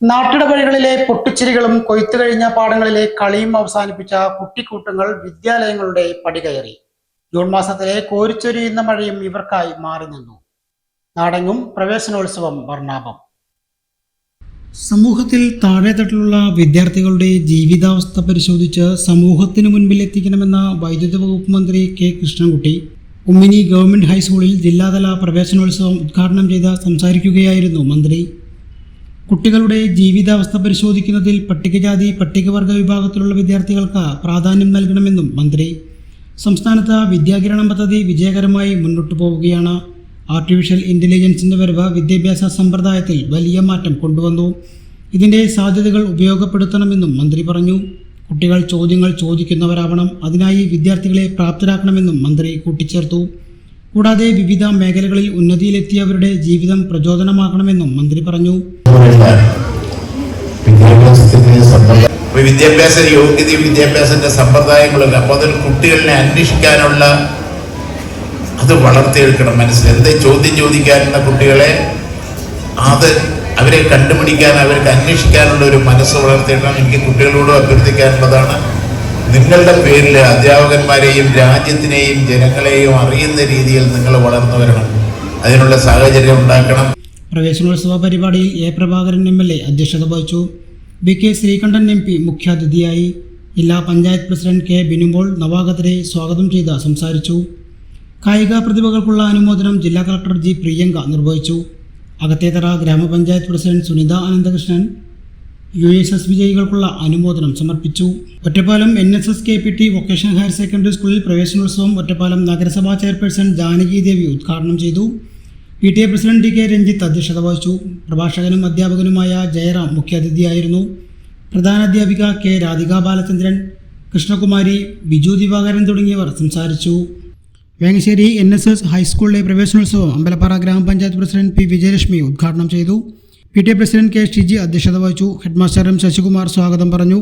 നാട്ടിടവഴികളിലെ പൊട്ടിച്ചിരികളും കൊയ്ത്തു കഴിഞ്ഞ പാടങ്ങളിലെ കളിയും അവസാനിപ്പിച്ച കുട്ടിക്കൂട്ടങ്ങൾ വിദ്യാലയങ്ങളുടെ പടികയറി ജൂൺ മാസത്തിലെ കോരിച്ചൊരിയുന്ന മഴയും ഇവർക്കായി മാറി നിന്നു. നാടെങ്ങും പ്രവേശനോത്സവം വർണാഭം. സമൂഹത്തിൽ താഴെത്തട്ടിലുള്ള വിദ്യാർത്ഥികളുടെ ജീവിതാവസ്ഥ പരിശോധിച്ച് സമൂഹത്തിന് മുൻപിൽ എത്തിക്കണമെന്ന വൈദ്യുത വകുപ്പ് മന്ത്രി കെ കൃഷ്ണൻകുട്ടി ഉമ്മിനി ഗവൺമെന്റ് ഹൈസ്കൂളിൽ ജില്ലാതല പ്രവേശനോത്സവം ഉദ്ഘാടനം ചെയ്ത് സംസാരിക്കുകയായിരുന്നു മന്ത്രി. കുട്ടികളുടെ ജീവിതാവസ്ഥ പരിശോധിക്കുന്നതിൽ പട്ടികജാതി പട്ടികവർഗ വിഭാഗത്തിലുള്ള വിദ്യാർത്ഥികൾക്ക് പ്രാധാന്യം നൽകണമെന്നും മന്ത്രി. സംസ്ഥാനത്ത് വിദ്യാകിരണം പദ്ധതി വിജയകരമായി മുന്നോട്ടു പോവുകയാണ്. ആർട്ടിഫിഷ്യൽ ഇന്റലിജൻസിന്റെ വരവ് വിദ്യാഭ്യാസ സമ്പ്രദായത്തിൽ വലിയ മാറ്റം കൊണ്ടുവന്നു. ഇതിന്റെ സാധ്യതകൾ ഉപയോഗപ്പെടുത്തണമെന്നും മന്ത്രി പറഞ്ഞു. കുട്ടികൾ ചോദ്യങ്ങൾ ചോദിക്കുന്നവരാവണം. അതിനായി വിദ്യാർത്ഥികളെ പ്രാപ്തരാക്കണമെന്നും മന്ത്രി കൂട്ടിച്ചേർത്തു. കൂടാതെ വിവിധ മേഖലകളിൽ ഉന്നതിയിലെത്തിയവരുടെ ജീവിതം പ്രചോദനമാക്കണമെന്നും മന്ത്രി പറഞ്ഞു. വിദ്യാഭ്യാസ യോഗ്യതയും വിദ്യാഭ്യാസത്തിന്റെ സമ്പ്രദായങ്ങളും അപ്പൊ അതിൽ കുട്ടികളിനെ അന്വേഷിക്കാനുള്ള അത് വളർത്തിയെടുക്കണം മനസ്സിൽ. എന്ത് ചോദ്യം ചോദിക്കാനുള്ള കുട്ടികളെ അത് അവരെ കണ്ടുപിടിക്കാൻ അവർക്ക് അന്വേഷിക്കാനുള്ള ഒരു മനസ്സ് വളർത്തിയെടുക്കണം. എനിക്ക് കുട്ടികളോട് അഭ്യർത്ഥിക്കാനുള്ളതാണ്. നിങ്ങളുടെ പേരിൽ അധ്യാപകന്മാരെയും രാജ്യത്തിനെയും ജനങ്ങളെയും അറിയുന്ന രീതിയിൽ നിങ്ങൾ വളർന്നു വരണം. അതിനുള്ള സാഹചര്യം ഉണ്ടാക്കണം. പ്രവേശനോത്സവ പരിപാടി A Prabhakaran M L A അധ്യക്ഷത വഹിച്ചു. B K Sreekandan M P മുഖ്യാതിഥിയായി ജില്ലാ പഞ്ചായത്ത് പ്രസിഡന്റ് കെ ബിനുമോൾ നവാഗതരെ സ്വാഗതം ചെയ്ത് സംസാരിച്ചു. കായിക പ്രതിഭകൾക്കുള്ള അനുമോദനം ജില്ലാ കളക്ടർ ജി പ്രിയങ്ക നിർവഹിച്ചു. അകത്തേത്തറ ഗ്രാമപഞ്ചായത്ത് president Sunitha Ananthakrishnan U S S വിജയികൾക്കുള്ള അനുമോദനം സമർപ്പിച്ചു. Ottapalam N S S K P T vocational higher secondary സ്കൂളിൽ പ്രവേശനോത്സവം ഒറ്റപ്പാലം നഗരസഭാ ചെയർപേഴ്സൺ ജാനകി ദേവി ഉദ്ഘാടനം ചെയ്തു. P T A president T K Ranjith അധ്യക്ഷത വഹിച്ചു. പ്രഭാഷകനും അധ്യാപകനുമായ ജയറാം മുഖ്യാതിഥിയായിരുന്നു. പ്രധാനാധ്യാപിക കെ രാധിക ബാലചന്ദ്രൻ കൃഷ്ണകുമാരി ബിജു ദിവാകരൻ തുടങ്ങിയവർ സംസാരിച്ചു. വേങ്ങശ്ശേരി എൻ എസ് എസ് ഹൈസ്കൂളിലെ പ്രവേശനോത്സവം അമ്പലപ്പാറ ഗ്രാമപഞ്ചായത്ത് പ്രസിഡന്റ് പി വിജയലക്ഷ്മി ഉദ്ഘാടനം ചെയ്തു. T A president K Shiji അധ്യക്ഷത വഹിച്ചു. ഹെഡ്മാസ്റ്റർ എം ശശികുമാർ സ്വാഗതം പറഞ്ഞു.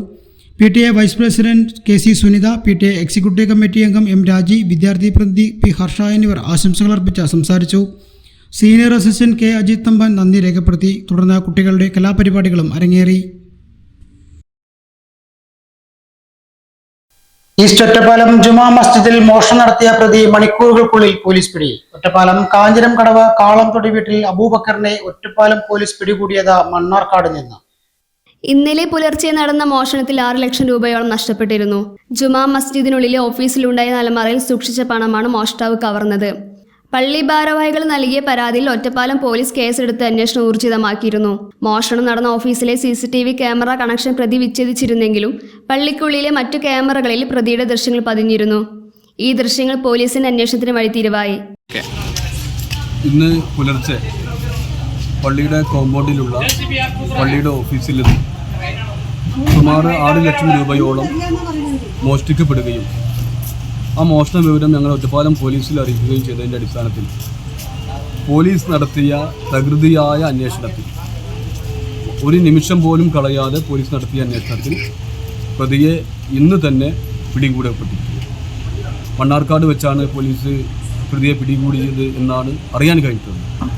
P T A vice president K C Sunitha P T A executive committee അംഗം എം രാജി വിദ്യാർത്ഥി പ്രതിനിധി പി ഹർഷ എന്നിവർ ആശംസകൾ അർപ്പിച്ച് സംസാരിച്ചു. Senior assistant K Ajith Thampan നന്ദി രേഖപ്പെടുത്തി. തുടർന്ന് കുട്ടികളുടെ കലാപരിപാടികളും അരങ്ങേറി. ഈസ്റ്റ് ഒറ്റപ്പാലം ജുമാ മസ്ജിദിൽ മോഷണം നടത്തിയ പ്രതി മണിക്കൂറുകൾക്കുള്ളിൽ പോലീസ് പിടി ഒറ്റപ്പാലം കാഞ്ഞിരം കടവ് കാളം തൊടി വീട്ടിൽ അബൂബക്കറിനെ ഒറ്റപ്പാലം പോലീസ് പിടികൂടിയത് മണ്ണാർക്കാട് നിന്ന്. ഇന്നലെ പുലർച്ചെ നടന്ന മോഷണത്തിൽ ആറ് ലക്ഷം രൂപയോളം നഷ്ടപ്പെട്ടിരുന്നു. ജുമാ മസ്ജിദിനുള്ളിലെ ഓഫീസിലുണ്ടായ അലമാറയിൽ സൂക്ഷിച്ച പണമാണ് മോഷ്ടാവ് കവർന്നത്. പള്ളി ഭാരവാഹികൾ നൽകിയ പരാതിയിൽ ഒറ്റപ്പാലം പോലീസ് കേസെടുത്ത് അന്വേഷണം ഊർജിതമാക്കിയിരുന്നു. മോഷണം നടന്ന ഓഫീസിലെ C C T V camera connection പ്രതി വിച്ഛേദിച്ചിരുന്നെങ്കിലും പള്ളിക്കുള്ളിലെ മറ്റു ക്യാമറകളിൽ പ്രതിയുടെ ദൃശ്യങ്ങൾ പതിഞ്ഞിരുന്നു. ഈ ദൃശ്യങ്ങൾ പോലീസിന്റെ അന്വേഷണത്തിന് വഴിത്തിരിവായി. ഇന്ന് പുലർച്ചെ പള്ളിയുടെ കോമ്പൗണ്ടിലുള്ള പള്ളിയുടെ ഓഫീസിൽ സുമാർ ആറ് ലക്ഷം രൂപയോളം മോഷ്ടിക്കപ്പെടുകയും ആ മോഷണ വിവരം ഞങ്ങൾ ഒറ്റപ്പാലം പോലീസിൽ അറിയിക്കുകയും ചെയ്തതിന്റെ അടിസ്ഥാനത്തിൽ പോലീസ് നടത്തിയ പ്രകൃതിയായ അന്വേഷണത്തിൽ ഒരു നിമിഷം പോലും കളയാതെ പോലീസ് നടത്തിയ അന്വേഷണത്തിൽ പ്രതിയെ ഇന്ന് തന്നെ പിടികൂടപ്പെട്ടിരിക്കുന്നു മണ്ണാർക്കാട് വെച്ചാണ് പോലീസ് പ്രതിയെ പിടികൂടിയത് എന്നാണ് അറിയാൻ കഴിഞ്ഞിട്ടുള്ളത്.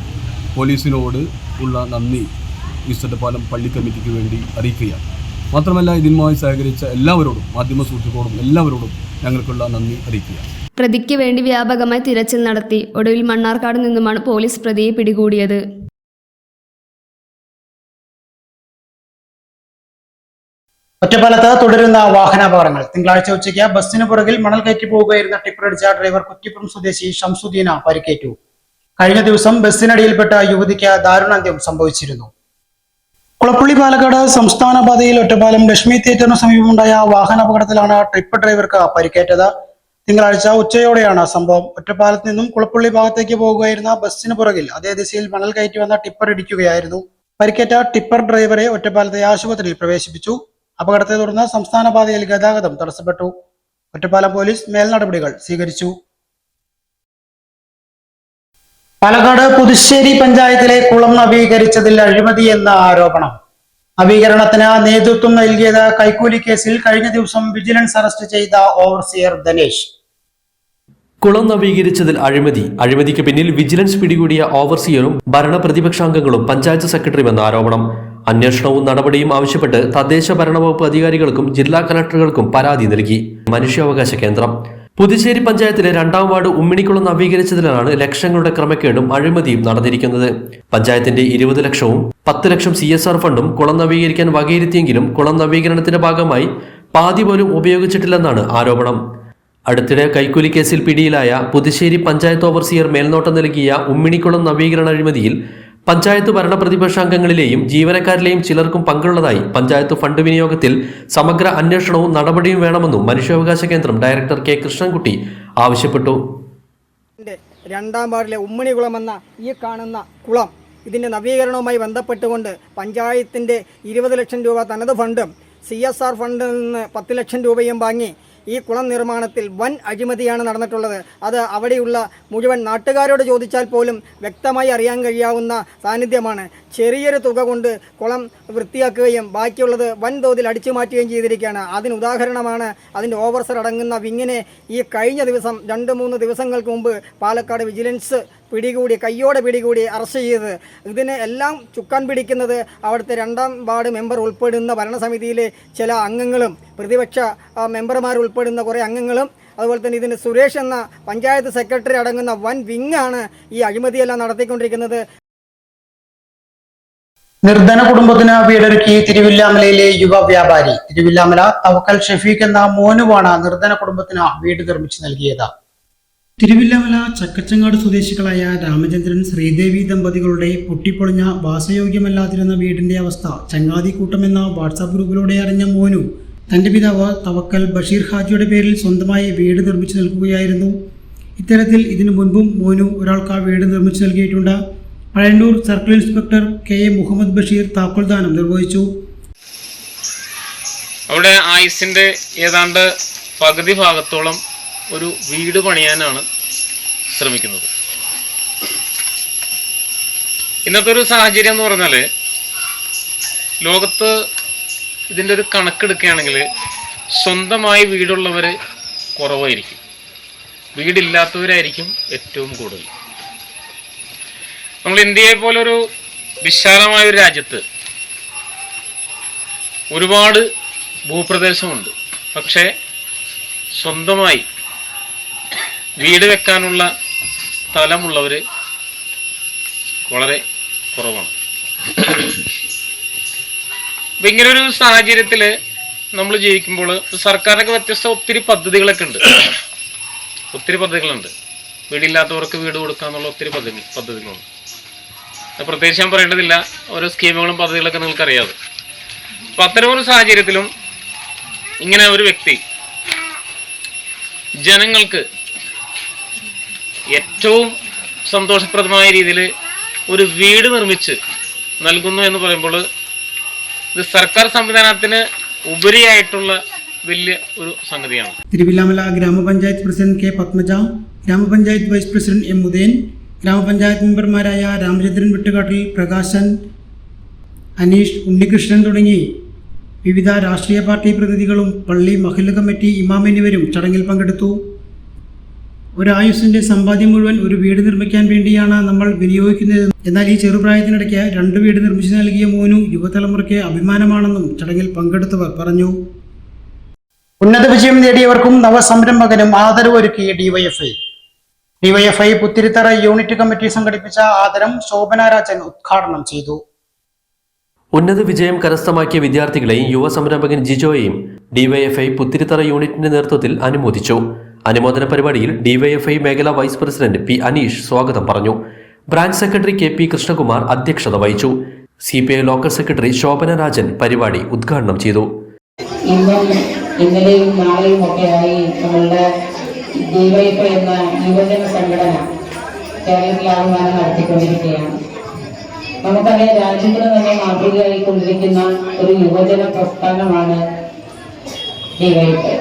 പോലീസിനോട് ഉള്ള നന്ദി ഈസ്റ്റപ്പാലം പള്ളി കമ്മിറ്റിക്ക് വേണ്ടി അറിയിക്കുകയാണ്. മാത്രമല്ല ഇതിനുമായി സഹകരിച്ച എല്ലാവരോടും മാധ്യമ സുഹൃത്തുക്കളോടും എല്ലാവരോടും ഞങ്ങൾക്കുള്ള നന്ദി അറിയിക്കുക. പ്രതിക്ക് വേണ്ടി വ്യാപകമായി തിരച്ചിൽ നടത്തി ഒടുവിൽ മണ്ണാർക്കാട് നിന്നുമാണ് പോലീസ് പ്രതിയെ പിടികൂടിയത്. ഒറ്റപ്പാലത്ത് തുടരുന്ന വാഹനാപകടങ്ങൾ. തിങ്കളാഴ്ച ഉച്ചയ്ക്ക് ബസ്സിന് പുറകിൽ മണൽ കയറ്റി പോകുകയായിരുന്ന ടിപ്പറടിച്ച ഡ്രൈവർ കുറ്റിപ്പുറം സ്വദേശി ഷംസുദ്ദീന പരിക്കേറ്റു. കഴിഞ്ഞ ദിവസം ബസ്സിനടിയിൽപ്പെട്ട യുവതിക്ക് ദാരുണാന്ത്യം സംഭവിച്ചിരുന്നു. കുളപ്പള്ളി പാലക്കാട് സംസ്ഥാന പാതയിൽ ഒറ്റപ്പാലം ലക്ഷ്മി തിയേറ്ററിന് സമീപമുണ്ടായ വാഹന വാഹനാപകടത്തിലാണ് ട്രിപ്പ് ഡ്രൈവർക്ക് പരിക്കേറ്റത്. തിങ്കളാഴ്ച ഉച്ചയോടെയാണ് സംഭവം. ഒറ്റപ്പാലത്ത് നിന്നും കുളപ്പള്ളി ഭാഗത്തേക്ക് പോകുകയായിരുന്ന ബസ്സിന് പുറകിൽ അതേ ദിശയിൽ മണൽ കയറ്റി വന്ന ടിപ്പർ ഇടിക്കുകയായിരുന്നു. പരിക്കേറ്റ ടിപ്പർ ഡ്രൈവറെ ഒറ്റപ്പാലത്തെ ആശുപത്രിയിൽ പ്രവേശിപ്പിച്ചു. അപകടത്തെ തുടർന്ന് സംസ്ഥാന പാതയിൽ ഗതാഗതം തടസ്സപ്പെട്ടു. ഒറ്റപ്പാലം പോലീസ് മേൽനടപടികൾ സ്വീകരിച്ചു. പാലക്കാട് പുതുശ്ശേരി പഞ്ചായത്തിലെ കുളം നവീകരിച്ചതിൽ അഴിമതി എന്ന ആരോപണം. നവീകരണത്തിന് നേതൃത്വം നൽകിയത് കൈക്കൂലി കേസിൽ കഴിഞ്ഞ ദിവസം വിജിലൻസ് അറസ്റ്റ് ചെയ്ത ഓവർസിയർ ധനേഷ്. കുളം നവീകരിച്ചതിൽ അഴിമതി. അഴിമതിക്ക് പിന്നിൽ വിജിലൻസ് പിടികൂടിയ ഓവർസിയറും ഭരണ പ്രതിപക്ഷാംഗങ്ങളും പഞ്ചായത്ത് സെക്രട്ടറിയുമെന്ന ആരോപണം. അന്വേഷണവും നടപടിയും ആവശ്യപ്പെട്ട് തദ്ദേശ ഭരണവകുപ്പ് അധികാരികൾക്കും ജില്ലാ കലക്ടറുകൾക്കും പരാതി നൽകി. മനുഷ്യാവകാശ കേന്ദ്രം. പുതുച്ചേരി പഞ്ചായത്തിലെ രണ്ടാം വാർഡ് ഉമ്മിണിക്കുളം നവീകരിച്ചതിലാണ് ലക്ഷങ്ങളുടെ ക്രമക്കേടും അഴിമതിയും നടന്നിരിക്കുന്നത്. പഞ്ചായത്തിന്റെ ഇരുപത് ലക്ഷവും പത്ത് ലക്ഷം സി എസ് ആർ ഫണ്ടും കുളം നവീകരിക്കാൻ വകയിരുത്തിയെങ്കിലും കുളം നവീകരണത്തിന്റെ ഭാഗമായി പാതി പോലും ഉപയോഗിച്ചിട്ടില്ലെന്നാണ് ആരോപണം. അടുത്തിടെ കൈക്കൂലി കേസിൽ പിടിയിലായ പുതുശ്ശേരി പഞ്ചായത്ത് ഓവർസിയർ മേൽനോട്ടം നൽകിയ ഉമ്മിണിക്കുളം നവീകരണ അഴിമതിയിൽ പഞ്ചായത്ത് ഭരണ പ്രതിപക്ഷാംഗങ്ങളിലെയും ജീവനക്കാരിലെയും ചിലർക്കും പങ്കുള്ളതായി പഞ്ചായത്ത് ഫണ്ട് വിനിയോഗത്തിൽ സമഗ്ര അന്വേഷണവും നടപടിയും വേണമെന്നും മനുഷ്യാവകാശ കേന്ദ്രം ഡയറക്ടർ കെ കൃഷ്ണൻകുട്ടി ആവശ്യപ്പെട്ടു. രണ്ടാം വാർഡിലെ ഉമ്മണികുളം എന്ന ഈ കാണുന്ന കുളം ഇതിന്റെ നവീകരണവുമായി ബന്ധപ്പെട്ടുകൊണ്ട് പഞ്ചായത്തിന്റെ ഇരുപത് ലക്ഷം രൂപ തനത് ഫണ്ടും സി എസ് ആർ ഫണ്ടിൽ നിന്ന് പത്ത് ലക്ഷം രൂപയും വാങ്ങി ഈ കുളം നിർമ്മാണത്തിൽ വൻ അഴിമതിയാണ് നടന്നിട്ടുള്ളത്. അത് അവിടെയുള്ള മുഴുവൻ നാട്ടുകാരോട് ചോദിച്ചാൽ പോലും വ്യക്തമായി അറിയാൻ കഴിയാവുന്ന സാന്നിധ്യമാണ്. ചെറിയൊരു തുക കൊണ്ട് കുളം വൃത്തിയാക്കുകയും ബാക്കിയുള്ളത് വൻതോതിൽ അടിച്ചു മാറ്റുകയും ചെയ്തിരിക്കുകയാണ്. അതിന് ഉദാഹരണമാണ് അതിന്റെ ഓവർസർ അടങ്ങുന്ന വിങ്ങിനെ ഈ കഴിഞ്ഞ ദിവസം രണ്ട് മൂന്ന് ദിവസങ്ങൾക്ക് മുമ്പ് പാലക്കാട് വിജിലൻസ് പിടികൂടി കയ്യോടെ പിടികൂടി അറസ്റ്റ് ചെയ്ത്. ഇതിനെ എല്ലാം ചുക്കാൻ പിടിക്കുന്നത് അവിടുത്തെ രണ്ടാം വാർഡ് മെമ്പർ ഉൾപ്പെടുന്ന ഭരണസമിതിയിലെ ചില അംഗങ്ങളും പ്രതിപക്ഷ മെമ്പർമാർ ഉൾപ്പെടുന്ന കുറേ അംഗങ്ങളും അതുപോലെ തന്നെ ഇതിന് സുരേഷ് എന്ന പഞ്ചായത്ത് സെക്രട്ടറി അടങ്ങുന്ന വൻ വിങ്ങാണ് ഈ അഴിമതിയെല്ലാം നടത്തിക്കൊണ്ടിരിക്കുന്നത്. നിർധന കുടുംബത്തിന് വീടൊരുക്കി തിരുവില്ലാമലയിലെ യുവ വ്യാപാരി. തിരുവില്ലാമല തവക്കൽ ഷെഫീഖ് എന്ന മോനുവാണ് നിർധന കുടുംബത്തിന് വീട് നിർമ്മിച്ചു നൽകിയത്. തിരുവില്ലാമല ചക്കച്ചങ്ങാട് സ്വദേശികളായ രാമചന്ദ്രൻ ശ്രീദേവി ദമ്പതികളുടെ പൊട്ടിപ്പൊളിഞ്ഞ വാസയോഗ്യമല്ലാതിരുന്ന വീടിന്റെ അവസ്ഥ ചങ്ങാതിക്കൂട്ടം എന്ന വാട്സാപ്പ് ഗ്രൂപ്പിലൂടെ അറിഞ്ഞ മോനു. തന്റെ പിതാവ് തവക്കൽ ബഷീർ ഹാജിയുടെ പേരിൽ സ്വന്തമായി വീട് നിർമ്മിച്ചു നൽകുകയായിരുന്നു. ഇത്തരത്തിൽ ഇതിനു മുൻപും മോനു ഒരാൾക്ക് ആ വീട് നിർമ്മിച്ചു നൽകിയിട്ടുണ്ട്. Pazhayannur circle inspector K A Muhammad Basheer താക്കോൽദാനം നിർവഹിച്ചു. അവിടെ ആയുസിന്റെ ഏതാണ്ട് പകുതി ഭാഗത്തോളം ഒരു വീട് പണിയാനാണ് ശ്രമിക്കുന്നത്. ഇന്നത്തെ ഒരു സാഹചര്യം എന്ന് പറഞ്ഞാൽ ലോകത്ത് ഇതിന്റെ ഒരു കണക്കെടുക്കുകയാണെങ്കിൽ സ്വന്തമായി വീടുള്ളവർ കുറവായിരിക്കും. വീടില്ലാത്തവരായിരിക്കും ഏറ്റവും കൂടുതൽ. നമ്മൾ ഇന്ത്യയെ പോലൊരു വിശാലമായ ഒരു രാജ്യത്ത് ഒരുപാട് ഭൂപ്രദേശമുണ്ട്. പക്ഷേ സ്വന്തമായി വീട് വെക്കാനുള്ള സ്ഥലമുള്ളവർ വളരെ കുറവാണ്. അപ്പം ഇങ്ങനൊരു സാഹചര്യത്തിൽ നമ്മൾ ജീവിക്കുമ്പോൾ സർക്കാരൊക്കെ വ്യത്യസ്ത ഒത്തിരി പദ്ധതികളൊക്കെ ഉണ്ട്. ഒത്തിരി പദ്ധതികളുണ്ട്. വീടില്ലാത്തവർക്ക് വീട് കൊടുക്കുക എന്നുള്ള ഒത്തിരി പദ്ധതി പദ്ധതികളുണ്ട്. പ്രത്യേകിച്ച് ഞാൻ പറയേണ്ടതില്ല. ഓരോ സ്കീമുകളും പദ്ധതികളൊക്കെ നിങ്ങൾക്കറിയാതെ അപ്പം അത്തരമൊരു സാഹചര്യത്തിലും ഇങ്ങനെ ഒരു വ്യക്തി ജനങ്ങൾക്ക് ഏറ്റവും സന്തോഷപ്രദമായ രീതിയിൽ ഒരു വീട് നിർമ്മിച്ച് നൽകുന്നു എന്ന് പറയുമ്പോൾ ഇത് സർക്കാർ സംവിധാനത്തിന് ഉപരിയായിട്ടുള്ള വലിയ ഒരു സംഗതിയാണ്. തിരുവില്ലാമല ഗ്രാമപഞ്ചായത്ത് പ്രസിഡന്റ് കെ പത്മജ ഗ്രാമപഞ്ചായത്ത് വൈസ് പ്രസിഡന്റ് എം ഉദയൻ ഗ്രാമപഞ്ചായത്ത് മെമ്പർമാരായ രാമചന്ദ്രൻ വിട്ടുകാട്ടിൽ പ്രകാശൻ അനീഷ് ഉണ്ണികൃഷ്ണൻ തുടങ്ങി വിവിധ രാഷ്ട്രീയ പാർട്ടി പ്രതിനിധികളും പള്ളി മഹല്ല കമ്മിറ്റി ഇമാം എന്നിവരും ചടങ്ങിൽ പങ്കെടുത്തു. ഒരായുസിന്റെ സമ്പാദ്യം മുഴുവൻ ഒരു വീട് നിർമ്മിക്കാൻ വേണ്ടിയാണ് നമ്മൾ വിനിയോഗിക്കുന്നത്. എന്നാൽ ഈ ചെറുപ്രായത്തിനിടയ്ക്ക് രണ്ട് വീട് നിർമ്മിച്ചു നൽകിയ മോനു യുവതലമുറയ്ക്ക് അഭിമാനമാണെന്നും ചടങ്ങിൽ പങ്കെടുത്തവർ പറഞ്ഞു. ഉന്നത വിജയം നേടിയവർക്കും നവസംരംഭകനും ആദരവൊരുക്കി DYFI DYFI Puthirithara unit committee സംഘടിപ്പിച്ച ആദരം ശോഭനാരാജൻ ഉദ്ഘാടനം ചെയ്തു. ഉന്നത വിജയം കരസ്ഥമാക്കിയ വിദ്യാർത്ഥികളെയും യുവ സംരംഭകൻ ജിജോയെയും ഡിവൈഎഫ്ഐ പുത്തിരിത്തറ യൂണിറ്റിന്റെ നേതൃത്വത്തിൽ അനുമോദിച്ചു. അനുമോദന പരിപാടിയിൽ ഡിവൈഎഫ്ഐ മേഖലാ വൈസ് പ്രസിഡന്റ് പി അനീഷ് സ്വാഗതം പറഞ്ഞു. Branch secretary K P Krishnakumar അധ്യക്ഷത വഹിച്ചു. C P I local secretary Shobhana Rajan പരിപാടി ഉദ്ഘാടനം ചെയ്തു. ഇന്നും ഇന്നലെയും നാളെയും ഒക്കെയായി നമ്മളുടെ ഡിവൈഎഫ്ഐ എന്ന യുവജന സംഘടന കേരളത്തിലാകമാനം നടത്തിക്കൊണ്ടിരിക്കുകയാണ്. നമുക്കറിയാം രാജ്യത്തിന് തന്നെ മാതൃകയായിക്കൊണ്ടിരിക്കുന്ന ഒരു യുവജന പ്രസ്ഥാനമാണ് ഡിവൈഎഫ്